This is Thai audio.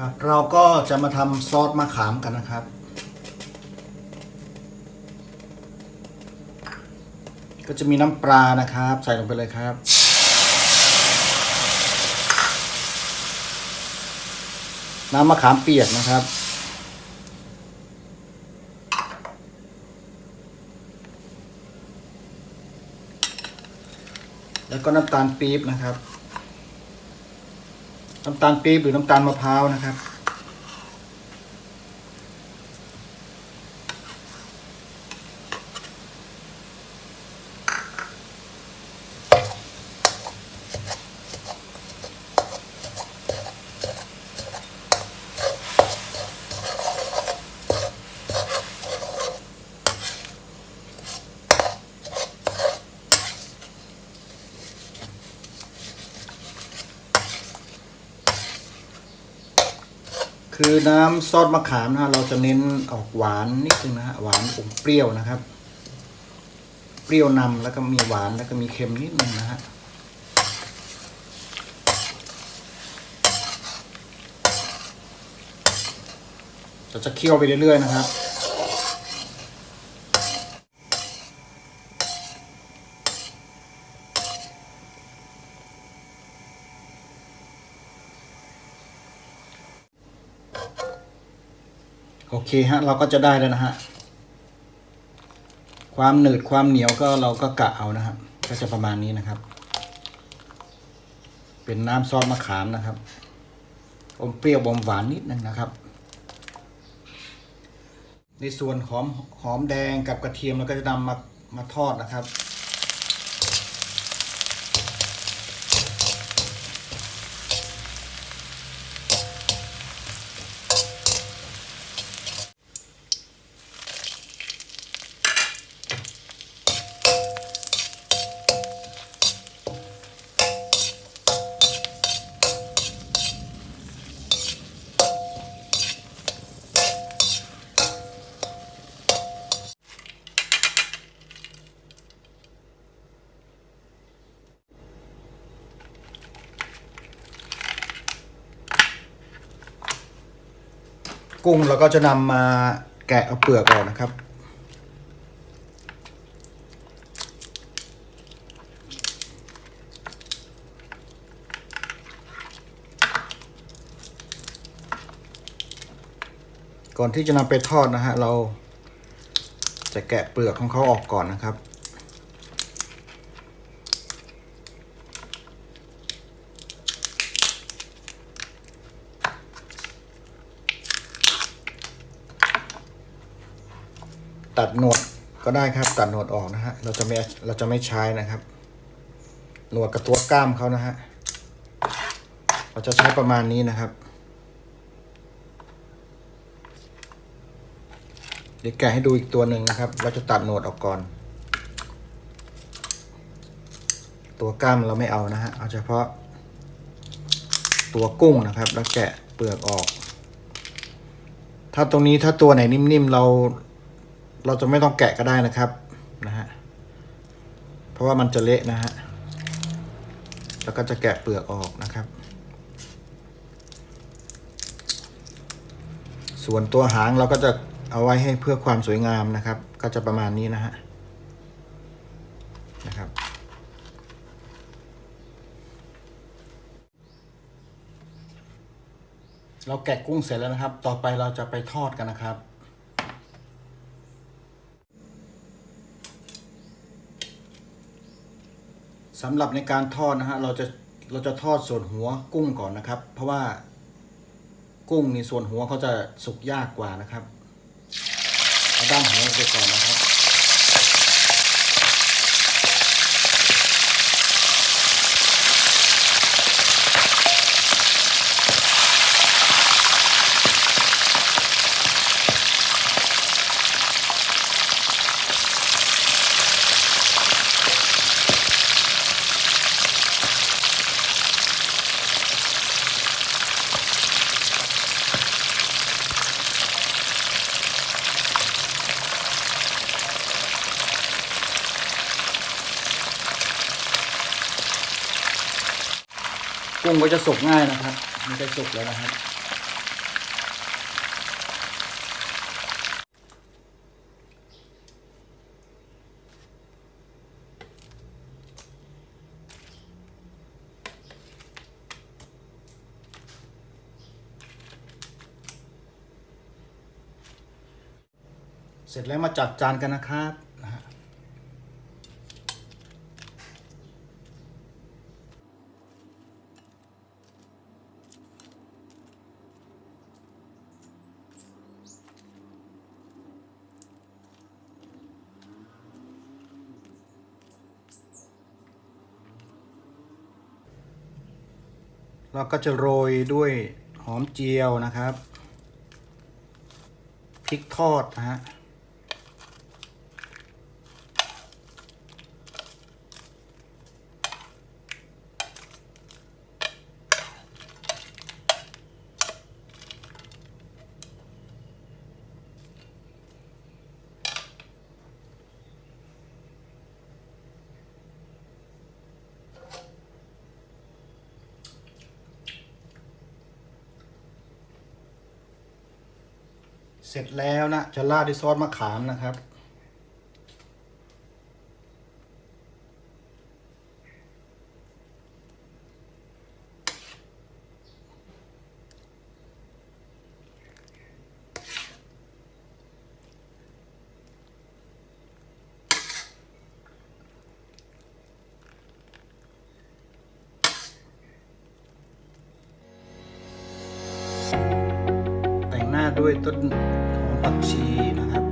ครับเราก็จะมาทำซอสมะขามกันนะครับ ก็จะมีน้ำปลานะครับ ใส่ลงไปเลยครับ น้ำมะขามเปียกนะครับ แล้วก็น้ำตาลปี๊บนะครับ น้ำตาลปี๊บหรือน้ำตาลมะพร้าวนะครับ คือน้ำซอสมะขามนะฮะเราจะเน้นออกหวานนิดนึงนะฮะหวานอมเปรี้ยวนะครับ เปรี้ยวนำแล้วก็มีหวานแล้วก็มีเค็มนิดนึงนะฮะเราจะเคี่ยวไปเรื่อยๆนะครับ เคฮะเราก็จะได้แล้วนะฮะความหนืดความเหนียวก็เราก็กะเอานะครับ ก็จะประมาณนี้นะครับ เป็นน้ำซอสมะขามนะครับอมเปรี้ยวอมหวานนิดนึงนะครับ ในส่วนหอมหอมแดงกับกระเทียมเราก็จะนำมามาทอดนะครับ กุ้งเราก็จะนำมาแกะเอาเปลือกออกนะครับ ก่อนที่จะนำไปทอดนะฮะเราจะแกะเปลือกของเขาออกก่อนนะครับ ตัดหนวดก็ได้ครับ ตัดหนวดออกนะฮะเราจะไม่เราจะไม่ใช้นะครับ หนวดกับตัวกล้ามเขานะฮะเราจะใช้ประมาณนี้นะครับเดี๋ยวแกะให้ดูอีกตัวหนึ่งนะครับ เราจะตัดหนวดออกก่อน ตัวกล้ามเราไม่เอานะฮะเอาเฉพาะ ตัวกุ้งนะครับ แล้วแกะเปลือกออก ถ้าตรงนี้ถ้าตัวไหนนิ่มๆเรา เราจะไม่ต้องแกะก็ได้นะครับนะฮะเพราะว่ามันจะเละนะฮะแล้วก็จะแกะเปลือกออกนะครับ ส่วนตัวหางเราก็จะเอาไว้ให้เพื่อความสวยงามนะครับ ก็จะประมาณนี้นะฮะนะครับเราแกะกุ้งเสร็จแล้วนะครับ ต่อไปเราจะไปทอดกันนะครับ สำหรับในการทอดนะฮะเราจะเราจะทอดส่วนหัวกุ้งก่อนนะครับ เพราะว่ากุ้งนี่ส่วนหัวเขาจะสุกยากกว่านะครับเอาด้านหัวไปก่อนนะครับ กุ้งก็จะสุกง่ายนะครับมันจะสุกแล้วนะครับ เสร็จแล้วมาจัดจานกันนะครับ เราก็จะโรยด้วยหอมเจียวนะครับพริกทอดนะฮะ ร็จแล้วนะจะราดด้วยซอสมะขามนะครับ แต่งหน้าด้วยต้น pag si mga